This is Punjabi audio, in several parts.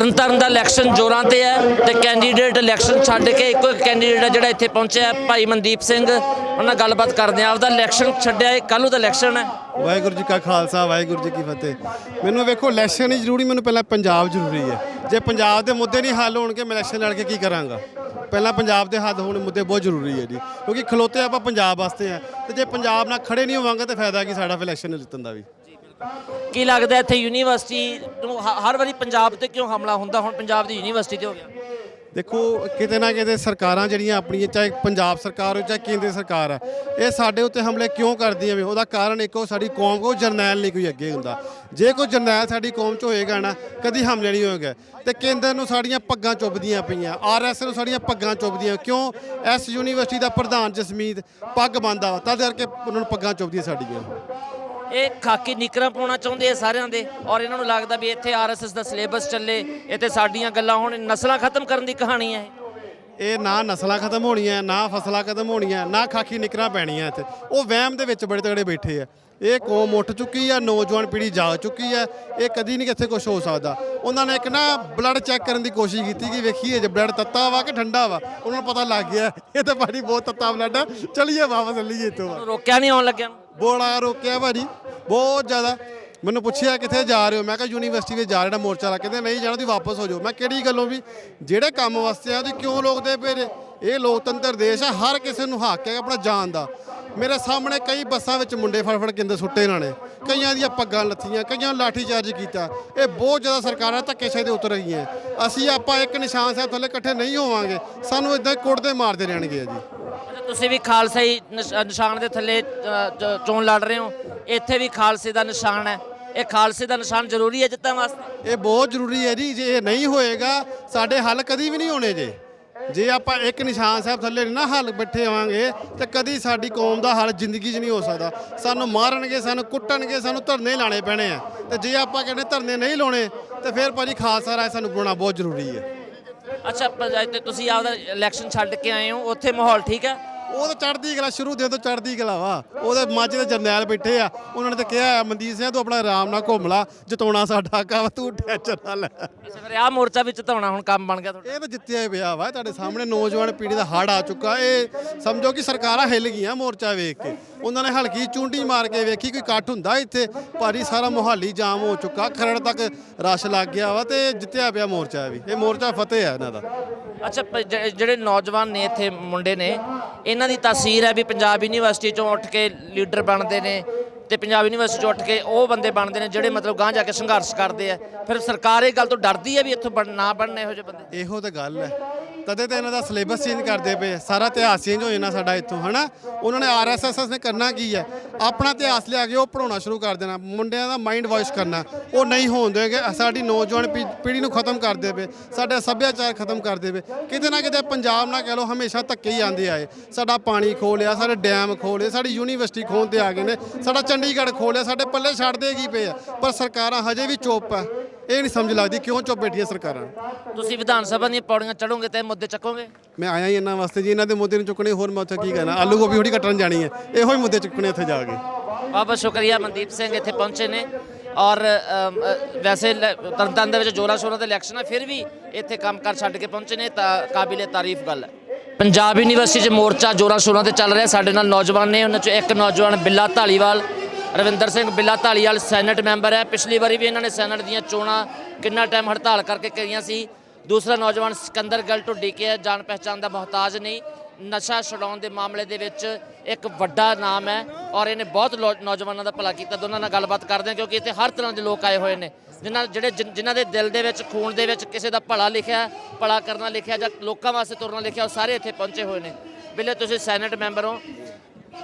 ਤਰਨਤਾਰਨ ਦਾ ਇਲੈਕਸ਼ਨ ਜ਼ੋਰਾਂ ਤੇ ਹੈ ਤੇ ਕੈਂਡੀਡੇਟ ਇਲੈਕਸ਼ਨ ਛੱਡ ਕੇ ਇੱਕੋ ਇੱਕ ਕੈਂਡੀਡੇਟ ਹੈ ਜਿਹੜਾ ਇੱਥੇ ਪਹੁੰਚਿਆ ਹੈ, ਭਾਈ ਮਨਦੀਪ ਸਿੰਘ। ਉਹਨਾਂ ਨਾਲ ਗੱਲਬਾਤ ਕਰਦੇ ਆ ਆਪਦਾ ਇਲੈਕਸ਼ਨ ਛੱਡਿਆ ਹੈ ਕੱਲ੍ਹ ਨੂੰ ਤਾਂ ਇਲੈਕਸ਼ਨ ਹੈ। ਵਾਹਿਗੁਰੂ ਜੀ ਕਾ ਖਾਲਸਾ ਵਾਹਿਗੁਰੂ ਜੀ ਕੀ ਫਤਿਹ। ਮੈਨੂੰ ਵੇਖੋ ਇਲੈਕਸ਼ਨ ਹੀ ਜ਼ਰੂਰੀ ਮੈਨੂੰ ਪਹਿਲਾਂ ਪੰਜਾਬ ਜ਼ਰੂਰੀ ਹੈ। ਜੇ ਪੰਜਾਬ ਦੇ ਮੁੱਦੇ ਨਹੀਂ ਹੱਲ ਹੋਣਗੇ ਮੈਂ ਇਲੈਕਸ਼ਨ ਲੜ ਕੇ ਕੀ ਕਰਾਂਗਾ? ਪਹਿਲਾਂ ਪੰਜਾਬ ਦੇ ਹੱਲ ਹੋਣ ਮੁੱਦੇ ਬਹੁਤ ਜ਼ਰੂਰੀ ਹੈ ਜੀ। ਕਿਉਂਕਿ ਖਲੋਤੇ ਆਪਾਂ ਪੰਜਾਬ ਵਾਸਤੇ ਆ। ਤੇ ਜੇ ਪੰਜਾਬ ਨਾਲ ਖੜੇ ਨਹੀਂ ਹੋਵਾਂਗੇ ਤਾਂ ਫਾਇਦਾ ਕੀ ਸਾਡਾ ਫਿਰ ਇਲੈਕਸ਼ਨ ਜਿੱਤਣ ਦਾ ਵੀ? ਕੀ ਲੱਗਦਾ ਇੱਥੇ ਯੂਨੀਵਰਸਿਟੀ ਨੂੰ ਹ- ਹਰ ਵਾਰੀ ਪੰਜਾਬ ਤੇ ਕਿਉਂ ਹਮਲਾ ਹੁੰਦਾ? ਹੁਣ ਪੰਜਾਬ ਦੀ ਯੂਨੀਵਰਸਿਟੀ ਤੇ ਹੋ ਗਿਆ। ਦੇਖੋ, ਕਿਤੇ ਨਾ ਕਿਤੇ ਸਰਕਾਰਾਂ ਜਿਹੜੀਆਂ ਆਪਣੀਆਂ, ਚਾਹੇ ਪੰਜਾਬ ਸਰਕਾਰ ਹੋ ਚਾਹੇ ਕੇਂਦਰ ਸਰਕਾਰ ਆ, ਇਹ ਸਾਡੇ ਉੱਤੇ ਹਮਲੇ ਕਿਉਂ ਕਰਦੀਆਂ ਵੇ ਉਹਦਾ ਕਾਰਨ ਇੱਕੋ ਸਾਡੀ ਕੌਮ ਕੋ ਜਰਨੈਲ ਨਹੀਂ ਕੋਈ ਅੱਗੇ ਹੁੰਦਾ। ਜੇ ਕੋਈ ਜਰਨੈਲ ਸਾਡੀ ਕੌਮ 'ਚ ਹੋਏਗਾ ਨਾ, ਕਦੀ ਹਮਲੇ ਨਹੀਂ ਹੋਏਗਾ। ਤੇ ਕੇਂਦਰ ਨੂੰ ਸਾਡੀਆਂ ਪੱਗਾਂ ਚੁੱਭਦੀਆਂ ਪਈਆਂ ਆਰਐਸ ਨੂੰ ਸਾਡੀਆਂ ਪੱਗਾਂ ਚੁੱਭਦੀਆਂ। ਕਿਉਂ? ਐਸ ਯੂਨੀਵਰਸਿਟੀ ਦਾ ਪ੍ਰਧਾਨ ਜਸਮੀਤ ਪੱਗ ਬੰਦਾ ਵਾ, ਤਦ ਕਰਕੇ ਉਹਨਾਂ ਨੂੰ ਪੱਗਾਂ ਚੁੱਭਦੀਆਂ ਸਾਡੀਆਂ। ਇਹ ਖਾਕੀ ਨਿਕਰਾਂ ਪਾਉਣਾ ਚਾਹੁੰਦੇ ਆ ਸਾਰਿਆਂ ਦੇ ਔਰ ਇਹਨਾਂ ਨੂੰ ਲੱਗਦਾ ਵੀ ਇੱਥੇ ਆਰਐਸਐਸ ਦਾ ਸਿਲੇਬਸ ਚੱਲੇ ਇੱਥੇ ਸਾਡੀਆਂ ਗੱਲਾਂ ਹੁਣ ਨਸਲਾਂ ਖਤਮ ਕਰਨ ਦੀ ਕਹਾਣੀ ਹੈ ਇਹ। ਨਾ ਨਸਲਾਂ ਖਤਮ ਹੋਣੀਆਂ ਨਾ ਫਸਲਾਂ ਖਤਮ ਹੋਣੀਆਂ ਨਾ ਖਾਕੀ ਨਿਕਰਾਂ ਪੈਣੀਆਂ ਇੱਥੇ। ਉਹ ਵਹਿਮ ਦੇ ਵਿੱਚ ਬੜੇ ਤਗੜੇ ਬੈਠੇ ਆ। ਇਹ ਕੌਮ ਉੱਠ ਚੁੱਕੀ ਆ ਨੌਜਵਾਨ ਪੀੜ੍ਹੀ ਜਾਗ ਚੁੱਕੀ ਆ। ਇਹ ਕਦੀ ਨਹੀਂ ਕਿੱਥੇ ਕੁਝ ਹੋ ਸਕਦਾ। ਉਹਨਾਂ ਨੇ ਇੱਕ ਨਾ ਬਲੱਡ ਚੈੱਕ ਕਰਨ ਦੀ ਕੋਸ਼ਿਸ਼ ਕੀਤੀ ਕਿ ਵੇਖੀਏ ਜੇ ਬਲੱਡ ਤੱਤਾ ਵਾ ਕਿ ਠੰਡਾ ਵਾ। ਉਹਨਾਂ ਨੂੰ ਪਤਾ ਲੱਗ ਗਿਆ ਇਹ ਤਾਂ ਭਾਜੀ ਬਹੁਤ ਤੱਤਾ ਬਲੱਡ ਚਲੀਏ ਵਾਪਸ ਇੱਥੋਂ। ਉਹਨੂੰ ਰੋਕਿਆ ਨਹੀਂ ਆਉਣ ਲੱਗਿਆ। ਬੋੜਾ ਰੋਕਿਆ ਭਾਜੀ, ਬਹੁਤ ਜ਼ਿਆਦਾ। ਮੈਨੂੰ ਪੁੱਛਿਆ ਕਿੱਥੇ ਜਾ ਰਹੇ ਹੋ? ਮੈਂ ਕਿਹਾ ਯੂਨੀਵਰਸਿਟੀ ਵਿੱਚ ਜਾ ਰਿਹਾ ਮੋਰਚਾ ਲਾ ਕਹਿੰਦੇ ਨਹੀਂ ਜਾਣਾ, ਤੁਸੀਂ ਵਾਪਸ ਹੋ ਜਾਓ। ਮੈਂ ਕਿਹੜੀ ਗੱਲੋਂ ਵੀ, ਜਿਹੜੇ ਕੰਮ ਵਾਸਤੇ ਆ, ਤੁਸੀਂ ਕਿਉਂ ਲੋਕਦੇ ਪਏ ਜੇ? ਇਹ ਲੋਕਤੰਤਰ ਦੇਸ਼ ਹੈ ਹਰ ਕਿਸੇ ਨੂੰ ਹੱਕ ਹੈ ਆਪਣਾ ਜਾਨ ਦਾ। ਮੇਰੇ ਸਾਹਮਣੇ ਕਈ ਬੱਸਾਂ ਵਿੱਚ ਮੁੰਡੇ ਫੜ ਫੜ ਸੁੱਟੇ ਇਹਨਾਂ ਨੇ। ਕਈਆਂ ਦੀਆਂ ਪੱਗਾਂ ਲੱਥੀਆਂ, ਕਈਆਂ ਨੂੰ ਲਾਠੀ ਚਾਰਜ ਕੀਤਾ। ਇਹ ਬਹੁਤ ਜ਼ਿਆਦਾ ਸਰਕਾਰਾਂ ਧੱਕੇਸ਼ਾਹੀ ਦੇ ਉਤਰ ਰਹੀਆਂ। ਅਸੀਂ ਆਪਾਂ ਇੱਕ ਨਿਸ਼ਾਨ ਸਾਹਿਬ ਥੱਲੇ ਇਕੱਠੇ ਨਹੀਂ ਹੋਵਾਂਗੇ। ਸਾਨੂੰ ਇਦਾਂ ਹੀ ਕੁੱਟਦੇ ਮਾਰਦੇ ਰਹਿਣਗੇ ਜੀ। ਤੁਸੀਂ ਵੀ ਖਾਲਸਾਈ ਨਿਸ਼- ਨਿਸ਼ਾਨ ਦੇ ਥੱਲੇ ਅ, ਚ- ਚੋਣ ਲੜ ਰਹੇ ਹੋ ਇੱਥੇ ਵੀ ਖਾਲਸੇ ਦਾ ਨਿਸ਼ਾਨ ਹੈ। ਇਹ ਖਾਲਸੇ ਦਾ ਨਿਸ਼ਾਨ ਜ਼ਰੂਰੀ ਹੈ ਜਿੱਤਾਂ ਵਾਸਤੇ? ਇਹ ਬਹੁਤ ਜ਼ਰੂਰੀ ਹੈ ਜੀ ਜੇ ਇਹ ਨਹੀਂ ਹੋਏਗਾ ਸਾਡੇ ਹੱਲ ਕਦੀ ਵੀ ਨਹੀਂ ਹੋਣੇ ਜੇ। ਜੇ ਆਪਾਂ ਇੱਕ ਨਿਸ਼ਾਨ ਸਾਹਿਬ ਥੱਲੇ ਨਹੀਂ ਨਾ ਹੱਲ ਬੈਠੇ ਆਵਾਂਗੇ ਤੇ ਕਦੀ ਸਾਡੀ ਕੌਮ ਦਾ ਹੱਲ ਜ਼ਿੰਦਗੀ 'ਚ ਨਹੀਂ ਹੋ ਸਕਦਾ। ਸਾਨੂੰ ਮਾਰਨਗੇ ਸਾਨੂੰ ਕੁੱਟਣਗੇ ਸਾਨੂੰ ਧਰਨੇ ਲਾਣੇ ਪੈਣੇ ਆ। ਤੇ ਜੇ ਆਪਾਂ ਕਹਿੰਦੇ ਧਰਨੇ ਨਹੀਂ ਲਾਉਣੇ ਤੇ ਫਿਰ ਭਾਜੀ ਖਾਲਸਾ ਰਾਜ ਸਾਨੂੰ ਬਣਾਉਣਾ ਬਹੁਤ ਜ਼ਰੂਰੀ ਹੈ। ਅੱਛਾ ਪੰਚਾਇਤ ਤੇ ਤੁਸੀਂ ਆਪਦਾ ਇਲੈਕਸ਼ਨ ਛੱਡ ਕੇ ਆਏ ਹੋ ਉੱਥੇ ਮਾਹੌਲ ਠੀਕ ਹੈ? ਉਹ ਤਾਂ ਚੜ੍ਹਦੀ ਕਲਾ ਸ਼ੁਰੂ ਦੇ ਤੋਂ ਚੜ੍ਹਦੀ ਕਲਾ ਵਾ। ਉਹਦੇ ਮੱਝ ਦੇ ਜਰਨੈਲ ਬੈਠੇ ਆ। ਉਹਨਾਂ ਨੇ ਤਾਂ ਕਿਹਾ ਮਨਦੀਪ ਸਿੰਘ ਤੂੰ ਆਪਣਾ ਆਰਾਮ ਨਾਲ ਘੁੰਮ ਲਾ ਜਿਤਾਉਣਾ ਸਾਡਾ ਕੰਮ ਤੂੰ ਟੈਨਸ਼ਨ ਨਾ ਲੈ। ਅੱਛਾ ਫਿਰ ਆਹ ਮੋਰਚਾ ਵਿੱਚ ਧਾਉਣਾ ਹੁਣ ਕੰਮ ਬਣ ਗਿਆ ਤੁਹਾਡਾ। ਇਹ ਤਾਂ ਜਿੱਤਿਆ ਹੀ ਪਿਆ ਵਾ। ਤੁਹਾਡੇ ਸਾਹਮਣੇ ਨੌਜਵਾਨ ਪੀੜ੍ਹੀ ਦਾ ਹੜ ਆ ਚੁੱਕਾ। ਇਹ ਸਮਝੋ ਕਿ ਸਰਕਾਰਾਂ ਹਿੱਲ ਗਈਆਂ ਮੋਰਚਾ ਵੇਖ ਕੇ। ਉਹਨਾਂ ਨੇ ਹਲਕੀ ਚੁੰਡੀ ਮਾਰ ਕੇ ਵੇਖੀ ਕੋਈ ਇਕੱਠ ਹੁੰਦਾ ਇੱਥੇ। ਭਾਰੀ ਸਾਰਾ ਮੁਹਾਲੀ ਜਾਮ ਹੋ ਚੁੱਕਾ। ਖਰੜ ਤੱਕ ਰਸ਼ ਲੱਗ ਗਿਆ ਵਾ ਤੇ ਜਿੱਤਿਆ ਪਿਆ ਮੋਰਚਾ ਵੀ। ਇਹ ਮੋਰਚਾ ਫਤਿਹ ਹੈ ਇਹਨਾਂ ਦਾ। ਅੱਛਾ, ਪ- ਜਿਹੜੇ ਜਿਹੜੇ ਨੌਜਵਾਨ ਨੇ ਇੱਥੇ ਮੁੰਡੇ ਨੇ, ਇਹਨਾਂ ਦੀ ਤਾਸੀਰ ਹੈ ਵੀ ਪੰਜਾਬ ਯੂਨੀਵਰਸਿਟੀ ਚੋਂ ਉੱਠ ਕੇ ਲੀਡਰ ਬਣਦੇ ਨੇ ਤੇ ਪੰਜਾਬ ਯੂਨੀਵਰਸਿਟੀ ਚੋਂ ਉੱਠ ਕੇ ਉਹ ਬੰਦੇ ਬਣਦੇ ਨੇ ਜਿਹੜੇ ਮਤਲਬ ਗਾਂਹ ਜਾ ਕੇ ਸੰਘਰਸ਼ ਕਰਦੇ ਆ। ਫਿਰ ਸਰਕਾਰ ਇਹ ਗੱਲ ਤੋਂ ਡਰਦੀ ਹੈ ਵੀ ਇੱਥੋਂ ਬਣ- ਨਾ ਬਣਨ ਇਹੋ ਜਿਹੇ ਬੰਦੇ? ਇਹੋ ਤਾਂ ਗੱਲ ਹੈ। ਤਦੇ ਤਾਂ ਇਹਨਾਂ ਦਾ ਸਿਲੇਬਸ ਚੇਂਜ ਕਰਦੇ ਪਏ ਸਾਰਾ ਇਤਿਹਾਸ ਚੇਂਜ ਹੋ ਜਾਣਾ ਸਾਡਾ ਇੱਥੋਂ, ਹਨਾ? ਉਹਨਾਂ ਨੇ ਆਰਐਸਐਸ ਨੇ ਕਰਨਾ ਕੀ ਹੈ ਆਪਣਾ ਇਤਿਹਾਸ ਲਿਆ ਕੇ ਉਹ ਪੜਾਉਣਾ ਸ਼ੁਰੂ ਕਰ ਦੇਣਾ, ਮੁੰਡਿਆਂ ਦਾ ਮਾਈਂਡ ਵਾਸ਼ ਕਰਨਾ। ਉਹ ਨਹੀਂ ਹੋਣ ਦੇਗੇ ਸਾਡੀ ਨੌਜਵਾਨ ਪੀ- ਪੀੜ੍ਹੀ ਨੂੰ ਖਤਮ ਕਰਦੇ ਪਏ, ਸਾਡਾ ਸੱਭਿਆਚਾਰ ਖਤਮ ਕਰਦੇ ਪਏ। ਕਿਤੇ ਨਾ ਕਿਤੇ ਪੰਜਾਬ ਨਾਲ ਕਹਿ ਲਓ, ਹਮੇਸ਼ਾ ਧੱਕੇ ਹੀ ਆਂਦੇ ਆਏ। ਸਾਡਾ ਪਾਣੀ ਖੋ ਸਾਡੇ ਡੈਮ ਖੋ ਲਏ ਸਾਡੀ ਯੂਨੀਵਰਸਿਟੀ ਖੋਣ ਤੇ ਆ ਗਏ ਨੇ, ਸਾਡਾ ਚੰਡੀਗੜ੍ਹ ਖੋ ਲਿਆ, ਸਾਡੇ ਪੱਲੇ ਛੱਡਦੇ ਕੀ ਪਏ ਆ? ਪਰ ਸਰਕਾਰਾਂ ਹਜੇ ਵੀ ਚੁੱਪ ਆ। ਇਹ ਨਹੀਂ ਸਮਝ ਲੱਗਦੀ ਕਿਉਂ ਚੁੱਪ ਬੈਠੀਆਂ ਸਰਕਾਰਾਂ? ਤੁਸੀਂ ਵਿਧਾਨ ਸਭਾ ਦੀਆਂ ਪੌੜੀਆਂ ਚੜੋਗੇ ਤੇ ਇਹ ਮੁੱਦੇ ਚੱਕੋਗੇ? ਮੈਂ ਆਇਆ ਹੀ ਇਹਨਾਂ ਵਾਸਤੇ ਜੀ ਇਹਨਾਂ ਦੇ ਮੁੱਦੇ ਨੂੰ ਚੁੱਕਣੇ ਹੋਰ ਮੈਂ ਉੱਥੇ ਕੀ ਕਰਨਾ ਆਲੂ ਗੋਭੀ ਥੋੜੀ ਕੱਟਣ ਜਾਣੀ ਹੈ। ਇਹੋ ਹੀ ਮੁੱਦੇ ਚੁੱਕਣੇ ਉੱਥੇ ਜਾ ਕੇ। ਬਹੁਤ ਬਹੁਤ ਸ਼ੁਕਰੀਆ ਮਨਦੀਪ ਸਿੰਘ ਇੱਥੇ ਪਹੁੰਚੇ ਨੇ। ਔਰ ਅਮ, ਅ, ਵੈਸੇ ਤਰਨਤਾਰਨ ਦੇ ਵਿੱਚ ਜੋਰਾ ਸ਼ੋਰਾ ਦਾ ਇਲੈਕਸ਼ਨ ਹੈ ਫਿਰ ਵੀ ਇੱਥੇ ਕੰਮ ਕਰ ਛੱਡ ਕੇ ਪਹੁੰਚੇ ਨੇ ਤਾਂ ਕਾਬਿਲੇ ਤਾਰੀਫ ਗੱਲ ਹੈ। ਪੰਜਾਬ ਯੂਨੀਵਰਸਿਟੀ 'ਚ ਮੋਰਚਾ ਜੋਰਾ ਸ਼ੋਰਾ ਤੇ ਚੱਲ ਰਿਹਾ ਸਾਡੇ ਨਾਲ ਨੌਜਵਾਨ ਨੇ ਉਹਨਾਂ 'ਚੋਂ ਇੱਕ ਨੌਜਵਾਨ ਬਿੱਲਾ ਢਾਲੀਵਾਲ ਰਵਿੰਦਰ ਸਿੰਘ ਬਿੱਲਾ ਢਾਲੀਵਾਲ ਸੈਨੇਟ ਮੈਂਬਰ ਹੈ। ਪਿਛਲੀ ਵਾਰੀ ਵੀ ਇਹਨਾਂ ਨੇ ਸੈਨੇਟ ਦੀਆਂ ਚੋਣਾਂ ਕਿੰਨਾ ਟਾਈਮ ਹੜਤਾਲ ਕਰਕੇ ਕਰੀਆਂ ਸੀ। ਦੂਸਰਾ ਨੌਜਵਾਨ ਸਿਕੰਦਰ ਗੱਲ ਢੁੱਡੀ ਕੇ ਹੈ। ਜਾਣ ਪਹਿਚਾਣ ਦਾ ਮੁਹਤਾਜ ਨਹੀਂ। ਨਸ਼ਾ ਛਡਾਉਣ ਦੇ ਮਾਮਲੇ ਦੇ ਵਿੱਚ ਇੱਕ ਵੱਡਾ ਨਾਮ ਹੈ ਔਰ ਇਹਨੇ ਬਹੁਤ ਲੋ- ਨੌਜਵਾਨਾਂ ਦਾ ਭਲਾ ਕੀਤਾ। ਦੋਨਾਂ ਨਾਲ ਗੱਲਬਾਤ ਕਰਦੇ ਹਾਂ ਕਿਉਂਕਿ ਇੱਥੇ ਹਰ ਤਰ੍ਹਾਂ ਦੇ ਲੋਕ ਆਏ ਹੋਏ ਨੇ। ਜਿਨ੍ਹਾਂ ਜਿਹੜੇ ਜਿਨ- ਜਿਨ੍ਹਾਂ ਦੇ ਦਿਲ ਦੇ ਵਿੱਚ, ਖੂਨ ਦੇ ਵਿੱਚ ਕਿਸੇ ਦਾ ਭਲਾ ਲਿਖਿਆ, ਭਲਾ ਕਰਨਾ ਲਿਖਿਆ ਜਾਂ ਲੋਕਾਂ ਵਾਸਤੇ ਤੁਰਨਾ ਲਿਖਿਆ, ਉਹ ਸਾਰੇ ਇੱਥੇ ਪਹੁੰਚੇ ਹੋਏ ਨੇ। ਬਿੱਲੇ, ਤੁਸੀਂ ਸੈਨੇਟ ਮੈਂਬਰ ਹੋ।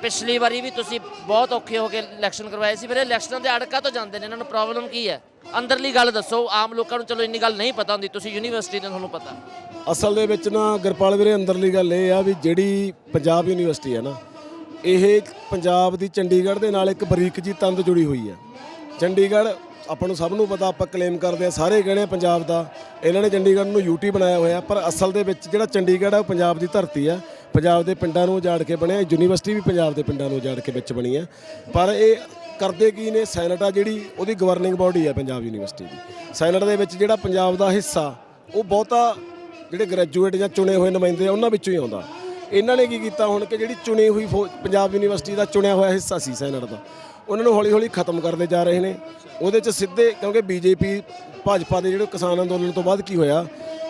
ਪਿਛਲੀ ਵਾਰੀ ਵੀ ਤੁਸੀਂ ਬਹੁਤ ਔਖੇ ਹੋ ਕੇ ਇਲੈਕਸ਼ਨ ਕਰਵਾਏ ਸੀ, ਫਿਰ ਇਲੈਕਸ਼ਨਾਂ ਦੇ ਅੜਕਾ ਤੋਂ ਜਾਂਦੇ ਨੇ, ਇਹਨਾਂ ਨੂੰ ਪ੍ਰੋਬਲਮ ਕੀ ਹੈ? ਅੰਦਰਲੀ ਗੱਲ ਦੱਸੋ, ਆਮ ਲੋਕਾਂ ਨੂੰ ਚਲੋ ਇੰਨੀ ਗੱਲ ਨਹੀਂ ਪਤਾ ਹੁੰਦੀ, ਤੁਸੀਂ ਯੂਨੀਵਰਸਿਟੀ ਦੇ ਤੁਹਾਨੂੰ ਪਤਾ। ਅਸਲ ਦੇ ਵਿੱਚ ਨਾ ਗਰਪਾਲ ਵੀਰੇ, ਅੰਦਰਲੀ ਗੱਲ ਇਹ ਆ ਵੀ ਜਿਹੜੀ ਪੰਜਾਬ ਯੂਨੀਵਰਸਿਟੀ ਹੈ ਨਾ, ਇਹ ਪੰਜਾਬ ਦੀ ਚੰਡੀਗੜ੍ਹ ਦੇ ਨਾਲ ਇੱਕ ਬਰੀਕ ਜੀ ਤੰਦ ਜੁੜੀ ਹੋਈ ਹੈ। ਚੰਡੀਗੜ੍ਹ ਆਪਾਂ ਨੂੰ ਸਭ ਨੂੰ ਪਤਾ, ਆਪਾਂ ਕਲੇਮ ਕਰਦੇ ਆ, ਸਾਰੇ ਕਹਿੰਦੇ ਪੰਜਾਬ ਦਾ। ਇਹਨਾਂ ਨੇ ਚੰਡੀਗੜ੍ਹ ਨੂੰ ਯੂਟੀ ਬਣਾਇਆ ਹੋਇਆ, ਪਰ ਅਸਲ ਦੇ ਵਿੱਚ ਜਿਹੜਾ ਚੰਡੀਗੜ੍ਹ ਆ, ਉਹ ਪੰਜਾਬ ਦੀ ਧਰਤੀ ਆ। ਪੰਜਾਬ ਦੇ ਪਿੰਡਾਂ ਨੂੰ ਉਜਾੜ ਕੇ ਬਣਿਆ ਯੂਨੀਵਰਸਿਟੀ ਵੀ ਪੰਜਾਬ ਦੇ ਪਿੰਡਾਂ ਨੂੰ ਉਜਾੜ ਕੇ ਵਿੱਚ ਬਣੀ ਆ। ਪਰ ਇਹ ਕਰਦੇ ਕੀ ਨੇ, ਸੈਨੇਟ ਆ ਜਿਹੜੀ, ਉਹਦੀ ਗਵਰਨਿੰਗ ਬਾਡੀ ਹੈ ਪੰਜਾਬ ਯੂਨੀਵਰਸਿਟੀ ਦੀ। ਸੈਨੇਟ ਦੇ ਵਿੱਚ ਜਿਹੜਾ ਪੰਜਾਬ ਦਾ ਹਿੱਸਾ, ਉਹ ਬਹੁਤਾ ਜਿਹੜੇ ਗ੍ਰੈਜੂਏਟ ਜਾਂ ਚੁਣੇ ਹੋਏ ਨੁਮਾਇੰਦੇ ਆ, ਉਹਨਾਂ ਵਿੱਚੋਂ ਹੀ ਆਉਂਦਾ। ਇਹਨਾਂ ਨੇ ਕੀ ਕੀਤਾ ਹੁਣ ਕਿ ਜਿਹੜੀ ਚੁਣੀ ਹੋਈ ਫੌ- ਪੰਜਾਬ ਯੂਨੀਵਰਸਿਟੀ ਦਾ ਚੁਣਿਆ ਹੋਇਆ ਹਿੱਸਾ ਸੀ ਸੈਨੇਟ ਦਾ, ਉਹਨਾਂ ਨੂੰ ਹੌਲੀ-ਹੌਲੀ ਖਤਮ ਕਰਦੇ ਜਾ ਰਹੇ ਨੇ। ਉਹਦੇ ਚ ਸਿੱਧੇ, ਕਿਉਂਕਿ ਬੀਜੇਪੀ, ਭਾਜਪਾ ਦੇ ਜਿਹੜੇ ਕਿਸਾਨ ਅੰਦੋਲਨ ਤੋਂ ਬਾਅਦ ਕੀ ਹੋਇਆ,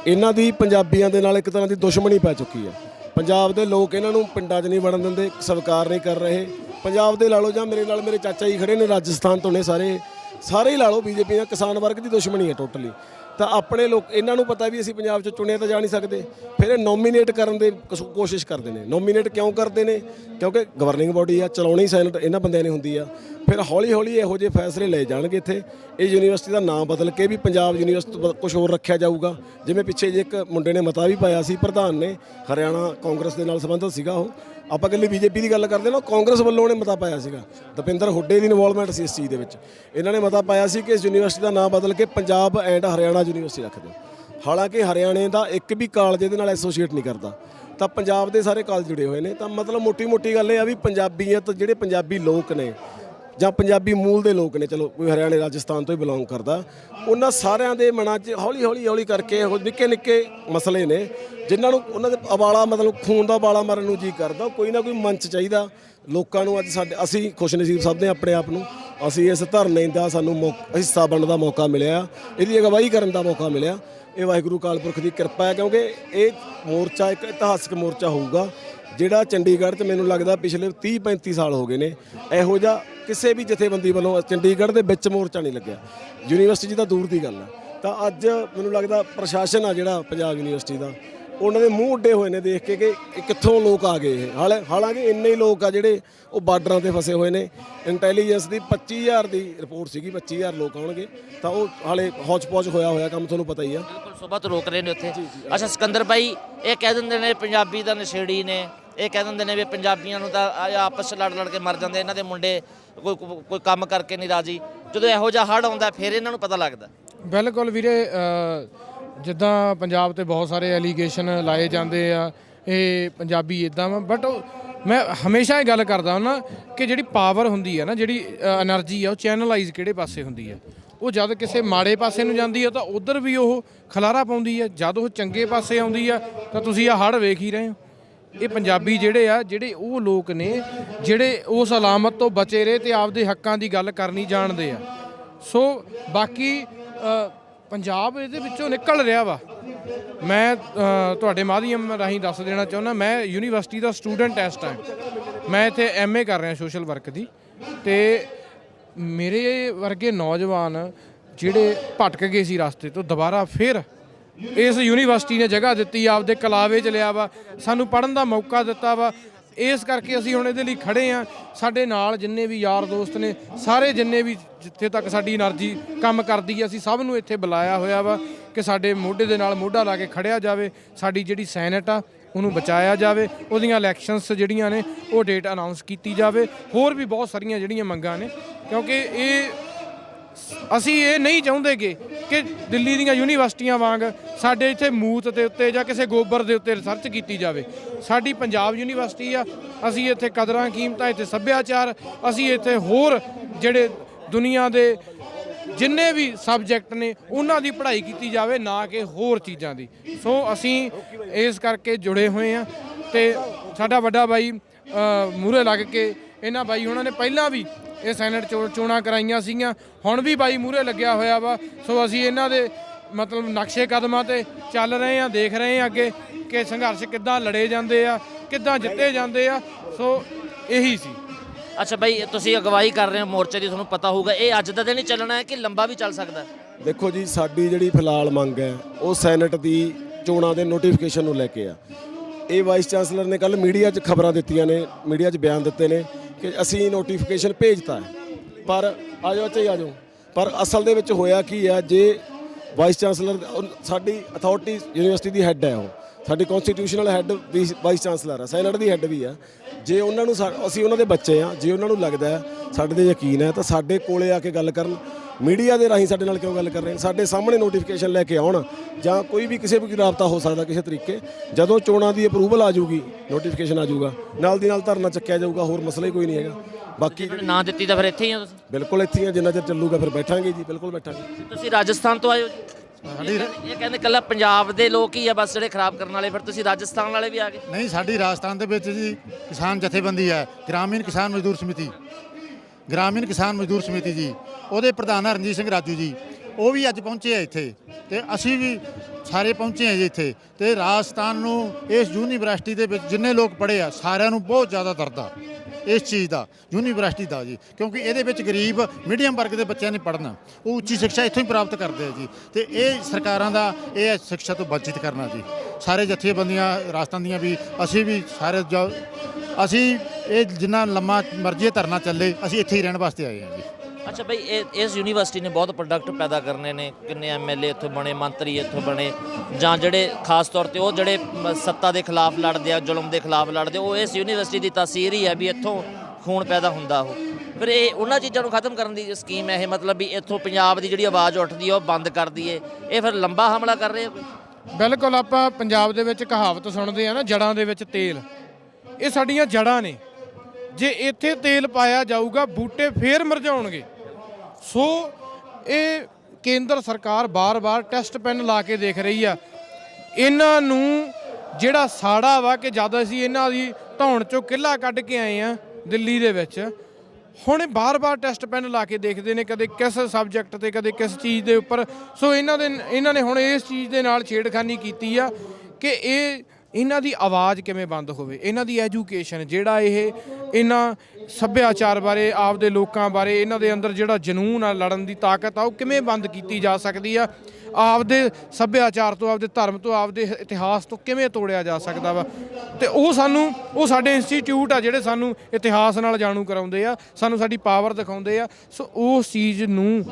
ਇਹਨਾਂ ਦੀ ਪੰਜਾਬੀਆਂ ਦੇ ਨਾਲ ਇੱਕ ਤਰ੍ਹਾਂ ਦੀ ਦੁਸ਼ਮਣੀ ਪੈ ਚੁੱਕੀ ਹੈ। ਪੰਜਾਬ ਦੇ ਲੋਕ ਇਹਨਾਂ ਨੂੰ ਪਿੰਡਾਂ 'ਚ ਨਹੀਂ ਵੜਨ ਦਿੰਦੇ, ਸਵੀਕਾਰ ਨਹੀਂ ਕਰ ਰਹੇ। ਪੰਜਾਬ ਦੇ ਲਾ ਲਓ ਜਾਂ ਮੇਰੇ ਨਾਲ ਮੇਰੇ ਚਾਚਾ ਜੀ ਖੜੇ ਨੇ, ਰਾਜਸਥਾਨ ਤੋਂ ਨੇ ਸਾਰੇ ਸਾਰੇ ਹੀ ਲਾ ਲਓ ਬੀਜੇਪੀ ਦਾ ਕਿਸਾਨ ਵਰਗ ਦੀ ਦੁਸ਼ਮਣੀ ਹੈ ਟੋਟਲੀ ਤਾਂ ਆਪਣੇ ਲੋਕ, ਇਹਨਾਂ ਨੂੰ ਪਤਾ ਵੀ ਅਸੀਂ ਪੰਜਾਬ 'ਚ ਚੁਣਿਆ ਤਾਂ ਜਾ ਨਹੀਂ ਸਕਦੇ। ਫਿਰ ਇਹ ਨੋਮੀਨੇਟ ਕਰਨ ਦੇ ਕਸ- ਕੋਸ਼ਿਸ਼ ਕਰਦੇ ਨੇ। ਨੋਮੀਨੇਟ ਕਿਉਂ ਕਰਦੇ ਨੇ? ਕਿਉਂਕਿ ਗਵਰਨਿੰਗ ਬਾਡੀ ਆ, ਚਲਾਉਣੀ ਸੈਨੇਟ ਇਹਨਾਂ ਬੰਦਿਆਂ ਨੇ ਹੁੰਦੀ ਆ। ਫਿਰ ਹੌਲੀ ਹੌਲੀ ਇਹੋ ਜਿਹੇ ਫੈਸਲੇ ਲਏ ਜਾਣਗੇ ਇੱਥੇ। ਇਹ ਯੂਨੀਵਰਸਿਟੀ ਦਾ ਨਾਮ ਬਦਲ ਕੇ ਵੀ ਪੰਜਾਬ ਯੂਨੀਵਰਸਿਟੀ ਤੋਂ ਕੁਝ ਹੋਰ ਰੱਖਿਆ ਜਾਊਗਾ। ਜਿਵੇਂ ਪਿੱਛੇ ਜੇ ਇੱਕ ਮੁੰਡੇ ਨੇ ਮਤਾ ਵੀ ਪਾਇਆ ਸੀ, ਪ੍ਰਧਾਨ ਨੇ, ਹਰਿਆਣਾ ਕਾਂਗਰਸ ਦੇ ਨਾਲ ਸੰਬੰਧਿਤ ਸੀਗਾ ਉਹ। ਆਪਾਂ ਇਕੱਲੀ ਬੀਜੇਪੀ ਦੀ ਗੱਲ ਕਰਦੇ ਨਾ ਕਾਂਗਰਸ ਵੱਲੋਂ ਉਹਨੇ ਮਤਾ ਪਾਇਆ ਸੀਗਾ। ਦਪਿੰਦਰ ਹੁੱਡੇ ਦੀ ਇਨਵੋਲਵਮੈਂਟ ਸੀ ਇਸ ਚੀਜ਼ ਦੇ ਵਿੱਚ। ਇਹਨਾਂ ਨੇ ਮਤਾ ਪਾਇਆ ਸੀ ਕਿ ਇਸ ਯੂਨੀਵਰਸਿਟੀ ਦਾ ਨਾਮ ਬਦਲ ਕੇ ਪੰਜਾਬ ਐਂਡ ਹਰਿਆਣਾ ਯੂਨੀਵਰਸਿਟੀ ਰੱਖ ਦਿਓ। ਹਾਲਾਂਕਿ ਹਰਿਆਣੇ ਦਾ ਇੱਕ ਵੀ ਕਾਲਜ ਇਹਦੇ ਨਾਲ ਐਸੋਸੀਏਟ ਨਹੀਂ ਕਰਦਾ। ਤਾਂ ਪੰਜਾਬ ਦੇ ਸਾਰੇ ਕਾਲਜ ਜੁੜੇ ਹੋਏ ਨੇ। ਤਾਂ ਮਤਲਬ ਮੋਟੀ-ਮੋਟੀ ਗੱਲ ਇਹ ਆ ਵੀ ਪੰਜਾਬੀਅਤ ਜਿਹੜੇ ਪੰਜਾਬੀ ਲੋਕ ਨੇ ਜਾਂ ਪੰਜਾਬੀ ਮੂਲ ਦੇ ਲੋਕ ਨੇ, ਚਲੋ ਕੋਈ ਹਰਿਆਣੇ, ਰਾਜਸਥਾਨ ਤੋਂ ਹੀ ਬਿਲੋਂਗ ਕਰਦਾ, ਉਹਨਾਂ ਸਾਰਿਆਂ ਦੇ ਮਨਾਂ 'ਚ ਹੌਲੀ ਹੌਲੀ ਹੌਲੀ ਕਰਕੇ ਉਹ ਨਿੱਕੇ ਨਿੱਕੇ ਮਸਲੇ ਨੇ, ਜਿਨ੍ਹਾਂ ਨੂੰ ਉਹਨਾਂ ਦੇ ਅਵਾਲਾ ਮਤਲਬ ਖੂਨ ਦਾ ਉਬਾਲਾ ਮਾਰਨ ਨੂੰ ਜੀ ਕਰਦਾ, ਕੋਈ ਨਾ ਕੋਈ ਮੰਚ ਚਾਹੀਦਾ, ਲੋਕਾਂ ਨੂੰ ਅੱਜ ਸਾਡੇ, ਅਸੀਂ ਖੁਸ਼ਨਸੀਬ ਸਭ ਨੇ ਆਪਣੇ ਆਪ ਨੂੰ, ਅਸੀਂ ਇਸ ਧਰਨੇ ਦਾ ਸਾਨੂੰ ਮੌਕ- ਹਿੱਸਾ ਬਣਨ ਦਾ ਮੌਕਾ ਮਿਲਿਆ, ਇਹਦੀ ਅਗਵਾਈ ਕਰਨ ਦਾ ਮੌਕਾ ਮਿਲਿਆ, ਇਹ ਵਾਹਿਗੁਰੂ ਕਾਲਪੁਰਖ ਦੀ ਕਿਰਪਾ ਹੈ, ਕਿਉਂਕਿ ਇਹ ਮੋਰਚਾ ਇੱਕ ਇਤਿਹਾਸਕ ਮੋਰਚਾ ਹੋਊਗਾ ਜਿਹੜਾ ਚੰਡੀਗੜ੍ਹ 'ਚ ਮੈਨੂੰ ਲੱਗਦਾ ਪਿਛਲੇ 30 35 ਸਾਲ ਹੋ ਗਏ ਨੇ, ਇਹੋ ਜਿਹਾ ਕਿਸੇ ਵੀ ਜਥੇਬੰਦੀ ਵੱਲੋਂ ਚੰਡੀਗੜ੍ਹ ਦੇ ਵਿੱਚ ਮੋਰਚਾ ਨਹੀਂ ਲੱਗਿਆ। ਯੂਨੀਵਰਸਿਟੀ ਤਾਂ ਦੂਰ ਦੀ ਗੱਲ ਹੈ ਤਾਂ ਅੱਜ ਮੈਨੂੰ ਲੱਗਦਾ ਪ੍ਰਸ਼ਾਸਨ ਆ ਜਿਹੜਾ ਪੰਜਾਬ ਯੂਨੀਵਰਸਿਟੀ ਦਾ, ਉਹਨਾਂ ਦੇ ਮੂੰਹ ਉੱਡੇ ਹੋਏ ਨੇ ਦੇਖ ਕੇ ਕਿ ਕਿੱਥੋਂ ਲੋਕ ਆ ਗਏ ਹਾਲੇ ਹਾਲਾਂਕਿ ਇੰਨੇ ਹੀ ਲੋਕ ਆ ਜਿਹੜੇ ਉਹ ਬਾਰਡਰਾਂ ਤੇ ਫਸੇ ਹੋਏ ਨੇ। ਇੰਟੈਲੀਜੈਂਸ ਦੀ 25000 ਦੀ ਰਿਪੋਰਟ ਸੀਗੀ 25000 ਲੋਕ ਆਉਣਗੇ। ਤਾਂ ਉਹ ਹਾਲੇ ਹੌਚ-ਪੌਚ ਹੋਇਆ ਹੋਇਆ ਕੰਮ ਤੁਹਾਨੂੰ ਪਤਾ ਹੀ ਆ। ਬਿਲਕੁਲ ਸਵੇਰ ਰੋਕ ਰਹੇ ਨੇ ਉੱਥੇ। ਅੱਛਾ, ਸਿਕੰਦਰ ਭਾਈ, ਇਹ ਕਹਿ ਦਿੰਦੇ ਨੇ ਪੰਜਾਬੀ ਦਾ ਨਸ਼ੇੜੀ ਨੇ। ਇਹ ਕਹਿ ਦਿੰਦੇ ਨੇ ਵੀ ਪੰਜਾਬੀਆਂ ਨੂੰ ਤਾਂ ਆਪਸ ਲੜ ਲੜ ਕੇ ਮਰ ਜਾਂਦੇ, ਇਹਨਾਂ ਦੇ ਮੁੰਡੇ ਕੋਈ ਕੋਈ ਕੰਮ ਕਰਕੇ ਨਹੀਂ ਰਾਜੀ। ਜਦੋਂ ਇਹੋ ਜਿਹਾ ਹੜ ਆਉਂਦਾ, ਫਿਰ ਇਹਨਾਂ ਨੂੰ ਪਤਾ ਲੱਗਦਾ। ਬਿਲਕੁਲ ਵੀਰੇ ਜਿੱਦਾਂ ਪੰਜਾਬ ਤੇ ਬਹੁਤ ਸਾਰੇ ਐਲੀਗੇਸ਼ਨ ਲਾਏ ਜਾਂਦੇ ਆ, ਇਹ ਪੰਜਾਬੀ ਇਦਾਂ ਵਾ ਬਟ ਮੈਂ ਹਮੇਸ਼ਾ ਇਹ ਗੱਲ ਕਰਦਾ ਹਾਂ ਕਿ ਜਿਹੜੀ ਪਾਵਰ ਹੁੰਦੀ ਹੈ ਨਾ, ਜਿਹੜੀ એનર્ਜੀ ਆ, ਉਹ ਚੈਨਲਾਈਜ਼ ਕਿਹੜੇ ਪਾਸੇ ਹੁੰਦੀ ਹੈ ਉਹ ਜਦ ਕਿਸੇ ਮਾੜੇ ਪਾਸੇ ਨੂੰ ਜਾਂਦੀ ਹੈ ਤਾਂ ਉਧਰ ਵੀ ਉਹ ਖਲਾਰਾ ਪਾਉਂਦੀ ਹੈ ਜਦ ਉਹ ਚੰਗੇ ਪਾਸੇ ਆਉਂਦੀ ਹੈ ਤਾਂ ਤੁਸੀਂ ਆ ਹੜ ਵੇਖ ਹੀ ਰਹੇ ਹੋ। ਇਹ ਪੰਜਾਬੀ ਜਿਹੜੇ ਆ, ਜਿਹੜੇ ਉਹ ਲੋਕ ਨੇ, ਜਿਹੜੇ ਉਸ ਅਲਾਮਤ ਤੋਂ ਬਚੇ ਰਹੇ ਤੇ ਆਪਦੇ ਹੱਕਾਂ ਦੀ ਗੱਲ ਕਰਨੀ ਜਾਣਦੇ ਆ। ਸੋ ਬਾਕੀ ਪੰਜਾਬ ਇਹਦੇ ਵਿੱਚੋਂ ਨਿਕਲ ਰਿਹਾ ਵਾ। ਮੈਂ ਤੁਹਾਡੇ ਮਾਧਿਅਮ ਰਾਹੀਂ ਦੱਸ ਦੇਣਾ ਚਾਹੁੰਦਾ, ਮੈਂ ਯੂਨੀਵਰਸਿਟੀ ਦਾ ਸਟੂਡੈਂਟ ਇਸ ਟਾਈਮ ਮੈਂ ਇੱਥੇ ਐਮਏ ਕਰ ਰਿਹਾ ਸੋਸ਼ਲ ਵਰਕ ਦੀ। ਤੇ ਮੇਰੇ ਵਰਗੇ ਨੌਜਵਾਨ ਜਿਹੜੇ ਭਟਕ ਗਏ ਸੀ ਰਸਤੇ ਤੋਂ, ਦੁਬਾਰਾ ਫਿਰ ਇਸ ਯੂਨੀਵਰਸਿਟੀ ਨੇ ਜਗ੍ਹਾ ਦਿੱਤੀ, ਆਪਦੇ ਕਲਾਵੇ ਚ ਲਿਆ ਵਾ। ਸਾਨੂੰ ਪੜਨ ਦਾ ਮੌਕਾ ਦਿੱਤਾ ਵਾ। ਇਸ ਕਰਕੇ ਅਸੀਂ ਹੁਣ ਇਹਦੇ ਲਈ ਖੜੇ ਆ। ਸਾਡੇ ਨਾਲ ਜਿੰਨੇ ਵੀ ਯਾਰ ਦੋਸਤ ਨੇ, ਸਾਰੇ ਜਿੰਨੇ ਵੀ ਜਿੱਥੇ ਤੱਕ ਸਾਡੀ એનર્ਜੀ ਕੰਮ ਕਰਦੀ ਹੈ ਅਸੀਂ ਸਭ ਨੂੰ ਇੱਥੇ ਬੁਲਾਇਆ ਹੋਇਆ ਵਾ ਕਿ ਸਾਡੇ ਮੋਢੇ ਦੇ ਨਾਲ ਮੋਢਾ ਲਾ ਕੇ ਖੜਿਆ ਜਾਵੇ। ਸਾਡੀ ਜਿਹੜੀ ਸੈਨੇਟ ਆ, ਉਹਨੂੰ ਬਚਾਇਆ ਜਾਵੇ। ਉਹਦੀਆਂ ਇਲੈਕਸ਼ਨਸ ਜਿਹੜੀਆਂ ਨੇ, ਉਹ ਡੇਟ ਅਨਾਉਂਸ ਕੀਤੀ ਜਾਵੇ। ਹੋਰ ਵੀ ਬਹੁਤ ਸਾਰੀਆਂ ਜਿਹੜੀਆਂ ਮੰਗਾਂ ਨੇ, ਕਿਉਂਕਿ ਇਹ ਅਸੀਂ ਇਹ ਨਹੀਂ ਚਾਹੁੰਦੇਗੇ ਕਿ ਦਿੱਲੀ ਦੀਆਂ ਯੂਨੀਵਰਸਿਟੀਆਂ ਵਾਂਗ ਸਾਡੇ ਇੱਥੇ ਮੂਤ ਦੇ ਉੱਤੇ ਜਾਂ ਕਿਸੇ ਗੋਬਰ ਦੇ ਉੱਤੇ ਰਿਸਰਚ ਕੀਤੀ ਜਾਵੇ। ਸਾਡੀ ਪੰਜਾਬ ਯੂਨੀਵਰਸਿਟੀ ਆ, ਅਸੀਂ ਇੱਥੇ ਕਦਰਾਂ ਕੀਮਤਾਂ, ਇੱਥੇ ਸੱਭਿਆਚਾਰ, ਅਸੀਂ ਇੱਥੇ ਹੋਰ ਜਿਹੜੇ ਦੁਨੀਆ ਦੇ ਜਿੰਨੇ ਵੀ ਸਬਜੈਕਟ ਨੇ, ਉਹਨਾਂ ਦੀ ਪੜ੍ਹਾਈ ਕੀਤੀ ਜਾਵੇ ਨਾ ਕਿ ਹੋਰ ਚੀਜ਼ਾਂ ਦੀ। ਸੋ ਅਸੀਂ ਇਸ ਕਰਕੇ ਜੁੜੇ ਹੋਏ ਆ ਤੇ ਸਾਡਾ ਵੱਡਾ ਬਾਈ ਮੂਰੇ ਲੱਗ ਕੇ ਇਹਨਾਂ ਬਾਈ ਉਹਨਾਂ ਨੇ ਪਹਿਲਾਂ ਵੀ ਇਹ ਸੈਨੇਟ ਚੋ- ਚੋਣਾਂ ਕਰਾਈਆਂ ਸੀਗੀਆਂ। ਹੁਣ ਵੀ ਬਾਈ ਮੂਰੇ ਲੱਗਿਆ ਹੋਇਆ ਵਾ। ਸੋ ਅਸੀਂ ਇਹਨਾਂ ਦੇ ਮਤਲਬ ਨਕਸ਼ੇ ਕਦਮਾਂ ਤੇ ਚੱਲ ਰਹੇ ਆ ਦੇਖ ਰਹੇ ਆ ਅੱਗੇ ਕਿ ਸੰਘਰਸ਼ ਕਿੱਦਾਂ ਲੜੇ ਜਾਂਦੇ ਆ ਕਿੱਦਾਂ ਜਿੱਤੇ ਜਾਂਦੇ ਆ। ਸੋ ਇਹੀ ਸੀ। ਅੱਛਾ ਭਾਈ ਤੁਸੀਂ ਅਗਵਾਈ ਕਰ ਰਹੇ ਹੋ ਮੋਰਚੇ ਦੀ ਤੁਹਾਨੂੰ ਪਤਾ ਹੋਊਗਾ। ਇਹ ਅੱਜ ਦਾ ਦਿਨ ਹੀ ਚੱਲਣਾ ਹੈ ਕਿ ਲੰਬਾ ਵੀ ਚੱਲ ਸਕਦਾ ਹੈ? ਦੇਖੋ ਜੀ ਸਾਡੀ ਜਿਹੜੀ ਫਿਲਹਾਲ ਮੰਗ ਹੈ ਉਹ ਸੈਨੇਟ ਦੀ ਚੋਣਾਂ ਦੇ ਨੋਟੀਫਿਕੇਸ਼ਨ ਨੂੰ ਲੈ ਕੇ ਆ। ਇਹ ਵਾਈਸ ਚਾਂਸਲਰ ਨੇ ਕੱਲ ਮੀਡੀਆ 'ਚ ਖਬਰਾਂ ਦਿੱਤੀਆਂ ਨੇ, ਮੀਡੀਆ 'ਚ ਬਿਆਨ ਦਿੱਤੇ ਨੇ ਕਿ ਅਸੀਂ ਨੋਟੀਫਿਕੇਸ਼ਨ ਭੇਜਤਾ ਪਰ ਆ ਜਾਓ ਇੱਥੇ ਹੀ ਆ ਜਾਓ ਪਰ ਅਸਲ ਦੇ ਵਿੱਚ ਹੋਇਆ ਕੀ ਆ ਜੇ ਵਾਈਸ ਚਾਂਸਲਰ ਸਾਡੀ ਅਥਾਰਟੀ ਯੂਨੀਵਰਸਿਟੀ ਦੀ ਹੈੱਡ ਹੈ ਉਹ, ਸਾਡੀ ਕਨਸਟੀਟਿਊਸ਼ਨਲ ਹੈੱਡ ਵੀ ਵਾਈਸ ਚਾਂਸਲਰ ਹੈ ਸੈਨੇਟ ਦੀ ਹੈੱਡ ਵੀ ਆ ਜੇ ਉਹਨਾਂ ਨੂੰ ਸਾ- ਅਸੀਂ ਉਹਨਾਂ ਦੇ ਬੱਚੇ ਆ ਜੇ ਉਹਨਾਂ ਨੂੰ ਲੱਗਦਾ ਸਾਡੇ ਤੇ ਯਕੀਨ ਹੈ, ਤਾਂ ਸਾਡੇ ਕੋਲੇ ਆ ਕੇ ਗੱਲ ਕਰਨ। ਮੀਡੀਆ ਦੇ ਰਾਹੀਂ ਸਾਡੇ ਨਾਲ ਕਿਉਂ ਗੱਲ ਕਰ ਰਹੇ ਨੇ? ਸਾਡੇ ਸਾਹਮਣੇ ਨੋਟੀਫਿਕੇਸ਼ਨ ਲੈ ਕੇ ਆਉਣ ਜਾਂ ਕੋਈ ਵੀ ਕਿਸੇ ਵੀ ਰਾਬਤਾ ਹੋ ਸਕਦਾ ਕਿਸੇ ਤਰੀਕੇ। ਜਦੋਂ ਚੋਣਾਂ ਦੀ ਅਪਰੂਵਲ ਆ ਜਾਊਗੀ ਨੋਟੀਫਿਕੇਸ਼ਨ ਆ ਜਾਊਗਾ। ਨਾਲ ਦੀ ਨਾਲ ਧਰਨਾ ਚੱਕਿਆ ਜਾਊਗਾ ਹੋਰ ਮਸਲਾ ਹੀ ਕੋਈ ਨਹੀਂ ਹੈਗਾ। ਬਾਕੀ ਨਾ ਦਿੱਤੀ ਤਾਂ ਫਿਰ ਇੱਥੇ ਹੀ ਹੋ ਤੁਸੀਂ? ਬਿਲਕੁਲ ਇੱਥੇ ਹੀ ਆ ਜਿੰਨਾ ਚਿਰ ਚੱਲੂਗਾ ਫਿਰ ਬੈਠਾਂਗੇ ਜੀ ਬਿਲਕੁਲ ਬੈਠਾਂਗੇ। ਤੁਸੀਂ ਰਾਜਸਥਾਨ ਤੋਂ ਆਏ ਹੋ ਜੀ ਇਹ ਕਹਿੰਦੇ- ਇਹ ਕਹਿੰਦੇ ਕੱਲਾ ਪੰਜਾਬ ਦੇ ਲੋਕ ਹੀ ਆ ਬਸ ਜਿਹੜੇ ਖਰਾਬ ਕਰਨ ਵਾਲੇ ਫਿਰ ਤੁਸੀਂ ਰਾਜਸਥਾਨ ਵਾਲੇ ਵੀ ਆ ਗਏ। ਨਹੀਂ ਸਾਡੀ ਰਾਜਸਥਾਨ ਦੇ ਵਿੱਚ ਜੀ ਕਿਸਾਨ ਜਥੇਬੰਦੀ ਹੈ ਗ੍ਰਾਮੀਣ ਕਿਸਾਨ ਮਜ਼ਦੂਰ ਸਮਿਤੀ। ਗ੍ਰਾਮੀਣ ਕਿਸਾਨ ਮਜ਼ਦੂਰ ਸਮਿਤੀ ਜੀ ਉਹਦੇ ਪ੍ਰਧਾਨ ਰਣਜੀਤ ਸਿੰਘ ਰਾਜੂ ਜੀ ਉਹ ਵੀ ਅੱਜ ਪਹੁੰਚੇ ਆ ਇੱਥੇ ਤੇ ਅਸੀਂ ਵੀ ਸਾਰੇ ਪਹੁੰਚੇ ਆ ਜੀ ਇੱਥੇ ਤੇ ਰਾਜਸਥਾਨ ਨੂੰ ਇਸ ਯੂਨੀਵਰਸਿਟੀ ਦੇ ਵਿੱਚ ਜਿੰਨੇ ਲੋਕ ਪੜ੍ਹੇ ਆ, ਸਾਰਿਆਂ ਨੂੰ ਬਹੁਤ ਜ਼ਿਆਦਾ ਦਰਦ ਆ ਇਸ ਚੀਜ਼ ਦਾ, ਯੂਨੀਵਰਸਿਟੀ ਦਾ ਜੀ, ਕਿਉਂਕਿ ਇਹਦੇ ਵਿੱਚ ਗਰੀਬ ਮੀਡੀਅਮ ਵਰਗ ਦੇ ਬੱਚਿਆਂ ਨੇ ਪੜ੍ਹਨਾ, ਉਹ ਉੱਚੀ ਸਿੱਖਿਆ ਇੱਥੋਂ ਹੀ ਪ੍ਰਾਪਤ ਕਰਦੇ ਆ ਜੀ ਤੇ ਇਹ ਸਰਕਾਰਾਂ ਦਾ ਇਹ ਹੈ ਸਿੱਖਿਆ ਤੋਂ ਵੰਚਿਤ ਕਰਨਾ ਜੀ। ਸਾਰੇ ਜਥੇਬੰਦੀਆਂ ਰਾਜਸਥਾਨ ਦੀਆਂ ਵੀ, ਅਸੀਂ ਵੀ ਸਾਰੇ ਜੋ- ਅਸੀਂ ਇਹ ਜਿੰਨਾ ਲੰਮਾ ਮਰਜ਼ੀ ਧਰਨਾ ਚੱਲੇ, ਅਸੀਂ ਇੱਥੇ ਹੀ ਰਹਿਣ ਵਾਸਤੇ ਆਏ ਹਾਂ ਜੀ। ਅੱਛਾ ਬਈ, ਇਹ, ਇਸ ਯੂਨੀਵਰਸਿਟੀ ਨੇ ਬਹੁਤ ਪ੍ਰੋਡਕਟ ਪੈਦਾ ਕਰਨੇ ਨੇ, ਕਿੰਨੇ ਐਮਐਲਏ ਇੱਥੋਂ ਬਣੇ, ਮੰਤਰੀ ਇੱਥੋਂ ਬਣੇ, ਜਾਂ ਜਿਹੜੇ ਖਾਸ ਤੌਰ ਤੇ ਉਹ ਜਿਹੜੇ ਮ- ਸੱਤਾ ਦੇ ਖਿਲਾਫ ਲੜਦੇ ਆ, ਜ਼ੁਲਮ ਦੇ ਖਿਲਾਫ ਲੜਦੇ, ਉਹ ਇਸ ਯੂਨੀਵਰਸਿਟੀ ਦੀ ਤਾਸੀਰ ਹੀ ਹੈ ਵੀ ਇੱਥੋਂ ਖੂਨ ਪੈਦਾ ਹੁੰਦਾ ਉਹ। ਫਿਰ ਇਹ ਉਹਨਾਂ ਚੀਜ਼ਾਂ ਨੂੰ ਖਤਮ ਕਰਨ ਦੀ ਸਕੀਮ ਹੈ, ਇਹ ਮਤਲਬ ਵੀ ਇੱਥੋਂ ਪੰਜਾਬ ਦੀ ਜਿਹੜੀ ਆਵਾਜ਼ ਉੱਠਦੀ ਹੈ, ਉਹ ਬੰਦ ਕਰ ਦਈਏ। ਇਹ ਫਿਰ ਲੰਬਾ ਹਮਲਾ ਕਰ ਰਹੇ ਆ ਕੋਈ ਬਿਲਕੁਲ, ਆਪਾਂ ਪੰਜਾਬ ਦੇ ਵਿੱਚ ਕਹਾਵਤ ਸੁਣਦੇ ਆ ਨਾ, ਜੜਾਂ ਦੇ ਵਿੱਚ ਤੇਲ। ਇਹ ਸਾਡੀਆਂ ਜੜਾਂ ਨੇ। ਜੇ ਇੱਥੇ ਤੇਲ ਪਾਇਆ ਜਾਊਗਾ, ਬੂਟੇ ਫੇਰ ਮਰਝਾਉਣਗੇ ਸੋ ਇਹ ਕੇਂਦਰ ਸਰਕਾਰ ਬਾਰ-ਬਾਰ ਟੈਸਟ ਪੈਨ ਲਾ ਕੇ ਦੇਖ ਰਹੀ ਆ। ਇਹਨਾਂ ਨੂੰ ਜਿਹੜਾ ਸਾੜਾ ਵਾ ਕਿ ਜਦ ਅਸੀਂ ਇਹਨਾਂ ਦੀ ਧੌਣ ਚੋਂ ਕਿੱਲਾ ਕੱਢ ਕੇ ਆਏ ਆ ਦਿੱਲੀ ਦੇ ਵਿੱਚ, ਹੁਣ ਇਹ ਬਾਰ-ਬਾਰ ਟੈਸਟ ਪੈਨ ਲਾ ਕੇ ਦੇਖਦੇ ਨੇ ਕਦੇ ਕਿਸ ਸਬਜੈਕਟ ਤੇ, ਕਦੇ ਕਿਸ ਚੀਜ਼ ਦੇ ਉੱਪਰ। ਸੋ ਇਹਨਾਂ ਦੇ, ਇਹਨਾਂ ਨੇ ਹੁਣ ਇਸ ਚੀਜ਼ ਦੇ ਨਾਲ ਛੇੜਖਾਨੀ ਕੀਤੀ ਆ ਕਿ ਇਹ ਇਹਨਾਂ ਦੀ ਆਵਾਜ਼ ਕਿਵੇਂ ਬੰਦ ਹੋਵੇ? ਇਹਨਾਂ ਦੀ ਐਜੂਕੇਸ਼ਨ ਜਿਹੜਾ ਇਹ ਇਹਨਾਂ ਸੱਭਿਆਚਾਰ ਬਾਰੇ, ਆਪਦੇ ਲੋਕਾਂ ਬਾਰੇ, ਇਹਨਾਂ ਦੇ ਅੰਦਰ ਜਿਹੜਾ ਜਨੂਨ ਆ, ਲੜਨ ਦੀ ਤਾਕਤ ਆ, ਉਹ ਕਿਵੇਂ ਬੰਦ ਕੀਤੀ ਜਾ ਸਕਦੀ ਆ? ਆਪਦੇ ਸੱਭਿਆਚਾਰ ਤੋਂ, ਆਪਦੇ ਧਰਮ ਤੋਂ, ਆਪਦੇ ਇਤਿਹਾਸ ਤੋਂ ਕਿਵੇਂ ਤੋੜਿਆ ਜਾ ਸਕਦਾ ਵਾ? ਤੇ ਉਹ ਸਾਨੂੰ, ਉਹ ਸਾਡੇ ਇੰਸਟੀਚਿਊਟ ਆ, ਜਿਹੜੇ ਸਾਨੂੰ ਇਤਿਹਾਸ ਨਾਲ ਜਾਣੂ ਕਰਾਉਂਦੇ ਆ, ਸਾਨੂੰ ਸਾਡੀ ਪਾਵਰ ਦਿਖਾਉਂਦੇ ਆ। ਸੋ ਉਸ ਚੀਜ਼ ਨੂੰ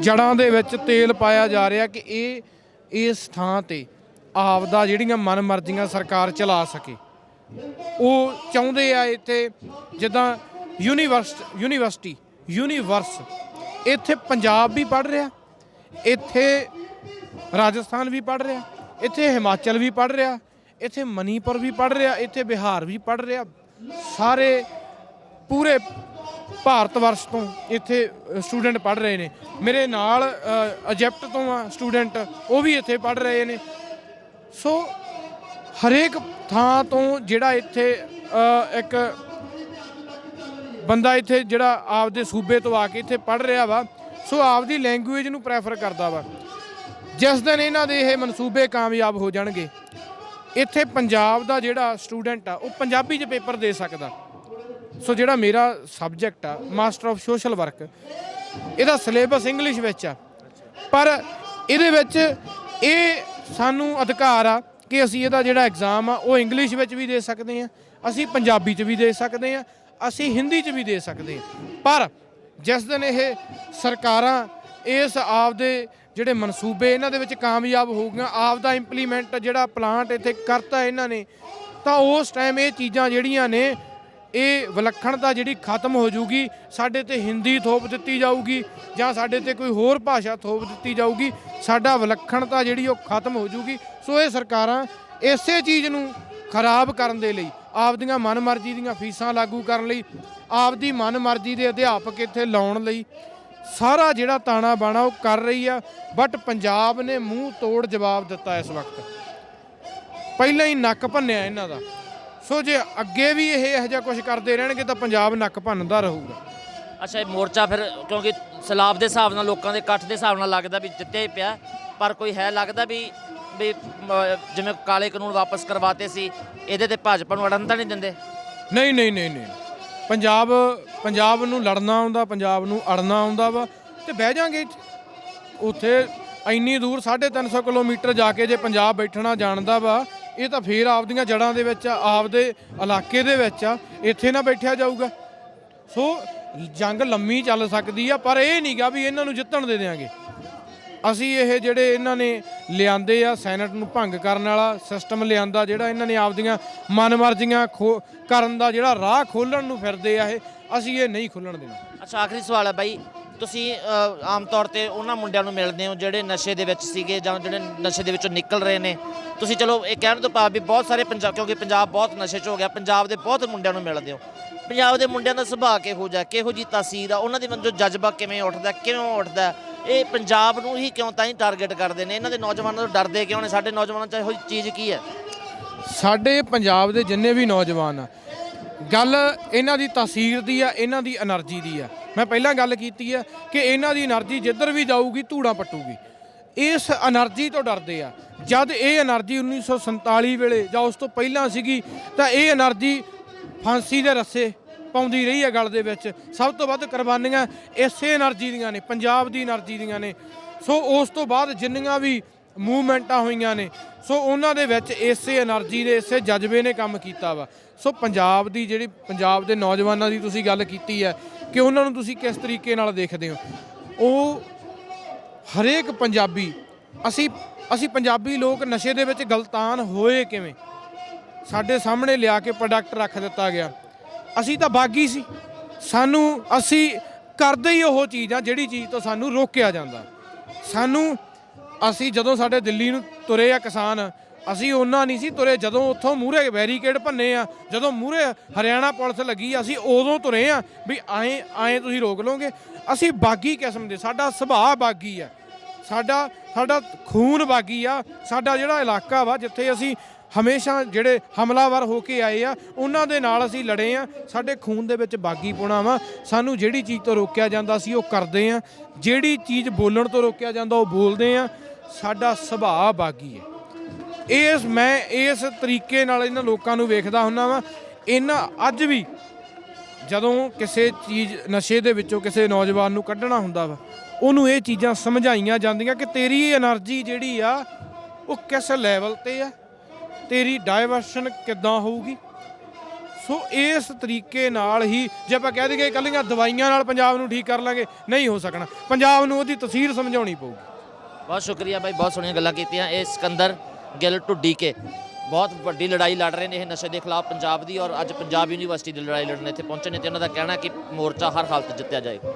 ਜੜਾਂ ਦੇ ਵਿੱਚ ਤੇਲ ਪਾਇਆ ਜਾ ਰਿਹਾ ਕਿ ਇਹ, ਇਸ ਥਾਂ ਤੇ ਆਪਦਾ ਜਿਹੜੀਆਂ ਮਨ ਮਰਜ਼ੀਆਂ ਸਰਕਾਰ ਚਲਾ ਸਕੇ। ਉਹ ਚਾਹੁੰਦੇ ਆ ਇੱਥੇ ਜਿੱਦਾਂ ਯੂਨੀਵਰਸਿਟੀ ਯੂਨੀਵਰਸਿਟੀ, ਯੂਨੀਵਰਸ, ਇੱਥੇ ਪੰਜਾਬ ਵੀ ਪੜ ਰਿਹਾ, ਇੱਥੇ ਰਾਜਸਥਾਨ ਵੀ ਪੜ ਰਿਹਾ, ਇੱਥੇ ਹਿਮਾਚਲ ਵੀ ਪੜ ਰਿਹਾ, ਇੱਥੇ ਮਨੀਪੁਰ ਵੀ ਪੜ ਰਿਹਾ, ਇੱਥੇ ਬਿਹਾਰ ਵੀ ਪੜ ਰਿਹਾ। ਸਾਰੇ ਪੂਰੇ ਭਾਰਤ ਵਰਸ਼ ਤੋਂ ਇੱਥੇ ਸਟੂਡੈਂਟ ਪੜ ਰਹੇ ਨੇ। ਮੇਰੇ ਨਾਲ ਇਜਿਪਟ ਤੋਂ ਆ ਸਟੂਡੈਂਟ, ਉਹ ਵੀ ਇੱਥੇ ਪੜ ਰਹੇ ਨੇ। ਸੋ ਹਰੇਕ ਥਾਂ ਤੋਂ ਜਿਹੜਾ ਇੱਥੇ ਇੱਕ ਬੰਦਾ ਇੱਥੇ ਜਿਹੜਾ ਆਪਦੇ ਸੂਬੇ ਤੋਂ ਆ ਕੇ ਇੱਥੇ ਪੜ ਰਿਹਾ ਵਾ, ਸੋ ਆਪਦੀ ਲੈਂਗੁਏਜ ਨੂੰ ਪ੍ਰੈਫਰ ਕਰਦਾ ਵਾ। ਜਿਸ ਦਿਨ ਇਹਨਾਂ ਦੇ ਇਹ ਮਨਸੂਬੇ ਕਾਮਯਾਬ ਹੋ ਜਾਣਗੇ, ਇੱਥੇ ਪੰਜਾਬ ਦਾ ਜਿਹੜਾ ਸਟੂਡੈਂਟ ਆ, ਉਹ ਪੰਜਾਬੀ 'ਚ ਪੇਪਰ ਦੇ ਸਕਦਾ। ਸੋ ਜਿਹੜਾ ਮੇਰਾ ਸਬਜੈਕਟ ਆ ਮਾਸਟਰ ਆਫ ਸੋਸ਼ਲ ਵਰਕ ਇਹਦਾ ਸਿਲੇਬਸ ਇੰਗਲਿਸ਼ ਵਿੱਚ ਆ। ਪਰ ਇਹਦੇ ਵਿੱਚ ਇਹ ਸਾਨੂੰ ਅਧਿਕਾਰ ਆ ਕਿ ਅਸੀਂ ਇਹਦਾ ਜਿਹੜਾ ਐਗਜ਼ਾਮ ਆ, ਉਹ ਇੰਗਲਿਸ਼ ਵਿੱਚ ਵੀ ਦੇ ਸਕਦੇ ਆ ਅਸੀਂ ਪੰਜਾਬੀ 'ਚ ਵੀ ਦੇ ਸਕਦੇ ਆ ਅਸੀਂ ਹਿੰਦੀ 'ਚ ਵੀ ਦੇ ਸਕਦੇ ਆ ਪਰ ਜਿਸ ਦਿਨ ਇਹ ਸਰਕਾਰਾਂ ਇਸ ਆਪਦੇ ਜਿਹੜੇ ਮਨਸੂਬੇ ਇਹਨਾਂ ਦੇ ਵਿੱਚ ਕਾਮਯਾਬ ਹੋਊਗੀਆਂ ਗਈਆਂ, ਆਪਦਾ ਇੰਪਲੀਮੈਂਟ ਜਿਹੜਾ ਪਲਾਂਟ ਇੱਥੇ ਕਰਤਾ ਇਹਨਾਂ ਨੇ, ਤਾਂ ਉਸ ਟਾਈਮ ਇਹ ਚੀਜ਼ਾਂ ਜਿਹੜੀਆਂ ਨੇ ਇਹ ਵਿਲੱਖਣਤਾ ਜਿਹੜੀ ਖਤਮ ਹੋ ਜਾਊਗੀ, ਸਾਡੇ ਤੇ ਹਿੰਦੀ ਥੋਪ ਦਿੱਤੀ ਜਾਊਗੀ ਜਾਂ ਸਾਡੇ ਤੇ ਕੋਈ ਹੋਰ ਭਾਸ਼ਾ ਥੋਪ ਦਿੱਤੀ ਜਾਊਗੀ, ਸਾਡਾ ਵਿਲੱਖਣਤਾ ਜਿਹੜੀ ਉਹ ਖਤਮ ਹੋ ਜਾਊਗੀ। ਸੋ ਇਹ ਸਰਕਾਰਾਂ ਇਸੇ ਚੀਜ਼ ਨੂੰ ਖਰਾਬ ਕਰਨ ਦੇ ਲਈ, ਆਪਦੀਆਂ ਮਨਮਰਜ਼ੀ ਦੀਆਂ ਫੀਸਾਂ ਲਾਗੂ ਕਰਨ ਲਈ, ਆਪਦੀ ਮਨਮਰਜ਼ੀ ਦੇ ਅਧਿਆਪਕ ਇੱਥੇ ਲਾਉਣ ਲਈ, ਸਾਰਾ ਜਿਹੜਾ ਤਾਣਾ ਬਾਣਾ ਉਹ ਕਰ ਰਹੀ ਆ, ਬਟ ਪੰਜਾਬ ਨੇ ਮੂੰਹ ਤੋੜ ਜਵਾਬ ਦਿੱਤਾ ਇਸ ਵਕਤ। ਪਹਿਲਾਂ ਹੀ ਨੱਕ ਭੰਨਿਆ ਇਹਨਾਂ ਦਾ। ਸੋ ਜੇ ਅੱਗੇ ਵੀ ਇਹ ਇਹੋ ਜਿਹਾ ਕੁਝ ਕਰਦੇ ਰਹਿਣਗੇ ਤਾਂ ਪੰਜਾਬ ਨੱਕ ਭੰਨਦਾ ਰਹੂਗਾ। ਅੱਛਾ ਇਹ ਮੋਰਚਾ ਫਿਰ ਕਿਉਂਕਿ ਸਲਾਬ ਦੇ ਹਿਸਾਬ ਨਾਲ ਲੋਕਾਂ ਦੇ ਇਕੱਠ ਦੇ ਹਿਸਾਬ ਨਾਲ ਲੱਗਦਾ ਵੀ ਜਿੱਤੇ ਹੀ ਪਿਆ। ਪਰ ਕੋਈ ਹੈ ਲੱਗਦਾ ਵੀ ਵੀ ਜਿਵੇਂ ਕਾਲੇ ਕਾਨੂੰਨ ਵਾਪਸ ਕਰਵਾਤੇ ਸੀ ਇਹਦੇ ਤੇ ਭਾਜਪਾ ਨੂੰ ਅੜਨ ਤਾਂ ਨਹੀਂ ਦਿੰਦੇ? ਨਹੀਂ ਨਹੀਂ ਨਹੀਂ ਨਹੀਂ। ਪੰਜਾਬ ਪੰਜਾਬ ਨੂੰ ਲੜਨਾ ਆਉਂਦਾ ਪੰਜਾਬ ਨੂੰ ਅੜਨਾ ਆਉਂਦਾ ਵਾ ਤੇ ਬਹਿ ਜਾਾਂਗੇ ਉੱਥੇ ਇੰਨੀ ਦੂਰ 350 ਕਿਲੋਮੀਟਰ ਜਾ ਕੇ ਜੇ ਪੰਜਾਬ ਬੈਠਣਾ ਜਾਣਦਾ ਵਾ ਇਹ ਤਾਂ ਫੇਰ ਆਪਦੀਆਂ ਜੜਾਂ ਦੇ ਵਿੱਚ ਆ, ਆਪਦੇ ਇਲਾਕੇ ਦੇ ਵਿੱਚ ਆ ਇੱਥੇ ਨਾ ਬੈਠਿਆ ਜਾਊਗਾ। ਸੋ ਜੰਗ ਲੰਮੀ ਚੱਲ ਸਕਦੀ ਆ ਪਰ ਇਹ ਨਹੀਂਗਾ ਵੀ ਇਹਨਾਂ ਨੂੰ ਜਿੱਤਣ ਦੇ ਦੇਾਂਗੇ ਅਸੀਂ ਇਹ ਜਿਹੜੇ ਇਹਨਾਂ ਨੇ ਲਿਆਂਦੇ ਆ ਸੈਨੇਟ ਨੂੰ ਭੰਗ ਕਰਨ ਵਾਲਾ ਸਿਸਟਮ ਲਿਆਂਦਾ ਜਿਹੜਾ ਇਹਨਾਂ ਨੇ ਆਪਦੀਆਂ ਮਨਮਰਜ਼ੀਆਂ ਖੋ ਕਰਨ ਦਾ ਜਿਹੜਾ ਰਾਹ ਖੋਲਣ ਨੂੰ ਫਿਰਦੇ ਆ ਇਹ ਅਸੀਂ ਇਹ ਨਹੀਂ ਖੁੱਲਣ ਦੇਣਾ। ਅੱਛਾ ਆਖਰੀ ਸਵਾਲ ਹੈ ਬਾਈ। ਤੁਸੀਂ ਅ, ਆਮ ਤੌਰ ਤੇ ਉਹਨਾਂ ਮੁੰਡਿਆਂ ਨੂੰ ਮਿਲਦੇ ਹੋ ਜਿਹੜੇ ਨਸ਼ੇ ਦੇ ਵਿੱਚ ਸੀਗੇ ਜਾਂ ਜਿਹੜੇ ਨਸ਼ੇ ਦੇ ਵਿੱਚੋਂ ਨਿਕਲ ਰਹੇ ਨੇ। ਤੁਸੀਂ ਚਲੋ ਇਹ ਕਹਿਣ ਤੋਂ ਭਾਵ ਵੀ ਬਹੁਤ ਸਾਰੇ ਪੰਜਾਬ ਕਿਉਂਕਿ ਪੰਜਾਬ ਬਹੁਤ ਨਸ਼ੇ 'ਚ ਹੋ ਗਿਆ ਪੰਜਾਬ ਦੇ ਬਹੁਤ ਮੁੰਡਿਆਂ ਨੂੰ ਮਿਲਦੇ ਹੋ। ਪੰਜਾਬ ਦੇ ਮੁੰਡਿਆਂ ਦਾ ਸੁਭਾਅ ਕਿਹੋ ਜਿਹਾ ਕਿਹੋ ਜੀ ਤਾਸੀਰ ਆ ਉਹਨਾਂ ਦੇ ਮਨ 'ਚੋਂ ਜਜ਼ਬਾ ਕਿਵੇਂ ਉੱਠਦਾ ਕਿਉਂ ਉੱਠਦਾ? ਇਹ ਪੰਜਾਬ ਨੂੰ ਹੀ ਕਿਉਂ ਤਾਂ ਹੀ ਟਾਰਗੇਟ ਕਰਦੇ ਨੇ? ਇਹਨਾਂ ਦੇ ਨੌਜਵਾਨਾਂ ਤੋਂ ਡਰਦੇ ਕਿਉਂ ਨੇ? ਸਾਡੇ ਨੌਜਵਾਨਾਂ 'ਚ ਇਹੋ ਜਿਹੀ ਚੀਜ਼ ਕੀ ਹੈ? ਸਾਡੇ ਪੰਜਾਬ ਦੇ ਜਿੰਨੇ ਵੀ ਨੌਜਵਾਨ ਆ ਗੱਲ ਇਹਨਾਂ ਦੀ ਤਾਸੀਰ ਦੀ ਆ, ਇਹਨਾਂ ਦੀ એનર્ਜੀ ਦੀ ਆ। ਮੈਂ ਪਹਿਲਾਂ ਗੱਲ ਕੀਤੀ ਆ ਕਿ ਇਹਨਾਂ ਦੀ એનર્ਜੀ ਜਿੱਧਰ ਵੀ ਜਾਊਗੀ, ਧੂੜਾਂ ਪੱਟੂਗੀ। ਇਸ એનર્ਜੀ ਤੋਂ ਡਰਦੇ ਆ। ਜਦ ਇਹ એનર્ਜੀ 1947 ਵੇਲੇ ਜਾਂ ਉਸ ਤੋਂ ਪਹਿਲਾਂ ਸੀਗੀ, ਤਾਂ ਇਹ એનર્ਜੀ ਫਾਂਸੀ ਦੇ ਰੱਸੇ ਪਾਉਂਦੀ ਰਹੀ ਹੈ ਗੱਲ ਦੇ ਵਿੱਚ। ਸਭ ਤੋਂ ਵੱਧ ਕੁਰਬਾਨੀਆਂ ਇਸੇ એનર્ਜੀ ਦੀਆਂ ਨੇ, ਪੰਜਾਬ ਦੀ એનર્ਜੀ ਦੀਆਂ ਨੇ। ਸੋ ਉਸ ਤੋਂ ਬਾਅਦ ਜਿੰਨੀਆਂ ਵੀ ਮੂਵਮੈਂਟਾਂ ਹੋਈਆਂ ਨੇ। ਸੋ ਉਹਨਾਂ ਦੇ ਵਿੱਚ ਇਸੇ એનર્ਜੀ ਦੇ, ਇਸੇ ਜਜ਼ਬੇ ਨੇ ਕੰਮ ਕੀਤਾ ਵਾ। ਸੋ ਪੰਜਾਬ ਦੀ ਜਿਹੜੀ, ਪੰਜਾਬ ਦੇ ਨੌਜਵਾਨਾਂ ਦੀ ਤੁਸੀਂ ਗੱਲ ਕੀਤੀ ਹੈ ਕਿ ਉਹਨਾਂ ਨੂੰ ਤੁਸੀਂ ਕਿਸ ਤਰੀਕੇ ਨਾਲ ਦੇਖਦੇ ਹੋ? ਉਹ ਹਰੇਕ ਪੰਜਾਬੀ, ਅਸੀਂ ਅਸੀਂ ਪੰਜਾਬੀ ਲੋਕ ਨਸ਼ੇ ਦੇ ਵਿੱਚ ਗਲਤਾਨ ਹੋਏ ਕਿਵੇਂ? ਸਾਡੇ ਸਾਹਮਣੇ ਲਿਆ ਕੇ ਪ੍ਰੋਡਕਟ ਰੱਖ ਦਿੱਤਾ ਗਿਆ। ਅਸੀਂ ਤਾਂ ਬਾਗੀ ਸੀ। ਸਾਨੂੰ, ਅਸੀਂ ਕਰਦੇ ਹੀ ਉਹ ਚੀਜ਼ ਆ ਜਿਹੜੀ ਚੀਜ਼ ਤੋਂ ਸਾਨੂੰ ਰੋਕਿਆ ਜਾਂਦਾ। ਸਾਨੂੰ ਅਸੀਂ ਜਦੋਂ ਸਾਡੇ ਦਿੱਲੀ ਨੂੰ ਤੁਰੇ ਆ ਕਿਸਾਨ, ਅਸੀਂ ਉਹਨਾਂ ਨਹੀਂ ਸੀ ਤੁਰੇ, ਜਦੋਂ ਉੱਥੋਂ ਮੂਹਰੇ ਬੈਰੀਕੇਡ ਭੰਨੇ ਆ, ਜਦੋਂ ਮੂਹਰੇ ਹਰਿਆਣਾ ਪੁਲਿਸ ਲੱਗੀ ਅਸੀਂ ਉਦੋਂ ਤੁਰੇ ਆ ਵੀ ਐਂ ਐਂ ਤੁਸੀਂ ਰੋਕ ਲਓਗੇ। ਅਸੀਂ ਬਾਗੀ ਕਿਸਮ ਦੇ, ਸਾਡਾ ਸੁਭਾਅ ਬਾਗੀ ਆ। ਸਾਡਾ ਸਾਡਾ ਖੂਨ ਬਾਗੀ ਆ, ਸਾਡਾ ਜਿਹੜਾ ਇਲਾਕਾ ਵਾ, ਜਿੱਥੇ ਅਸੀਂ ਹਮੇਸ਼ਾ ਜਿਹੜੇ ਹਮਲਾਵਰ ਹੋ ਕੇ ਆਏ ਆ, ਉਹਨਾਂ ਦੇ ਨਾਲ ਅਸੀਂ ਲੜੇ ਆ। ਸਾਡੇ ਖੂਨ ਦੇ ਵਿੱਚ ਬਾਗੀ ਪੁਣਾ ਵਾ। ਸਾਨੂੰ ਜਿਹੜੀ ਚੀਜ਼ ਤੋਂ ਰੋਕਿਆ ਜਾਂਦਾ ਸੀ, ਉਹ ਕਰਦੇ ਆ। ਜਿਹੜੀ ਚੀਜ਼ ਬੋਲਣ ਤੋਂ ਰੋਕਿਆ ਜਾਂਦਾ, ਉਹ ਬੋਲਦੇ ਆ। ਸਾਡਾ ਸੁਭਾਅ ਬਾਗੀ ਹੈ ਇਸ ਮੈਂ ਇਸ ਤਰੀਕੇ ਨਾਲ ਇਹਨਾਂ ਲੋਕਾਂ ਨੂੰ ਵੇਖਦਾ ਹੁੰਨਾ ਵਾ। ਇਹਨਾਂ ਅੱਜ ਵੀ ਜਦੋਂ ਕਿਸੇ ਚੀਜ਼ ਨਸ਼ੇ ਦੇ ਵਿੱਚੋਂ ਕਿਸੇ ਨੌਜਵਾਨ ਨੂੰ ਕੱਢਣਾ ਹੁੰਦਾ ਵਾ, ਉਹਨੂੰ ਇਹ ਚੀਜ਼ਾਂ ਸਮਝਾਈਆਂ ਜਾਂਦੀਆਂ ਕਿ ਤੇਰੀ એનર્ਜੀ ਜਿਹੜੀ ਆ, ਉਹ ਕਿਸ ਲੈਵਲ ਤੇ ਆ? ਤੇਰੀ ਡਾਇਵਰਸ਼ਨ ਕਿੱਦਾਂ ਹੋਊਗੀ? ਸੋ ਇਸ ਤਰੀਕੇ ਨਾਲ ਹੀ ਜੇ ਆਪਾਂ ਕਹਿ ਦਈਏ ਇਕੱਲੀਆਂ ਦਵਾਈਆਂ ਨਾਲ ਪੰਜਾਬ ਨੂੰ ਠੀਕ ਕਰ ਲਾਂਗੇ, ਨਹੀਂ ਹੋ ਸਕਣਾ। ਪੰਜਾਬ ਨੂੰ ਉਹਦੀ ਤਸਵੀਰ ਸਮਝਾਉਣੀ ਪਊਗੀ। ਬਹੁਤ ਸ਼ੁਕਰੀਆ ਬਾਈ, ਬਹੁਤ ਸੋਹਣੀਆਂ ਗੱਲਾਂ ਕੀਤੀਆਂ। ਇਹ ਸਿਕੰਦਰ ਗਿੱਲ ਢੁੱਡੀ ਕੇ। ਬਹੁਤ ਵੱਡੀ ਲੜਾਈ ਲੜ ਰਹੇ ਨੇ ਇਹ ਨਸ਼ੇ ਦੇ ਖਿਲਾਫ ਪੰਜਾਬ ਦੀ ਔਰ ਅੱਜ ਪੰਜਾਬ ਯੂਨੀਵਰਸਿਟੀ ਦੀ ਲੜਾਈ ਲੜਨ ਇੱਥੇ ਪਹੁੰਚੇ ਨੇ ਤੇ ਉਹਨਾਂ ਦਾ ਕਹਿਣਾ ਕਿ ਮੋਰਚਾ ਹਰ ਹਾਲਤ ਜਿੱਤਿਆ ਜਾਏਗਾ।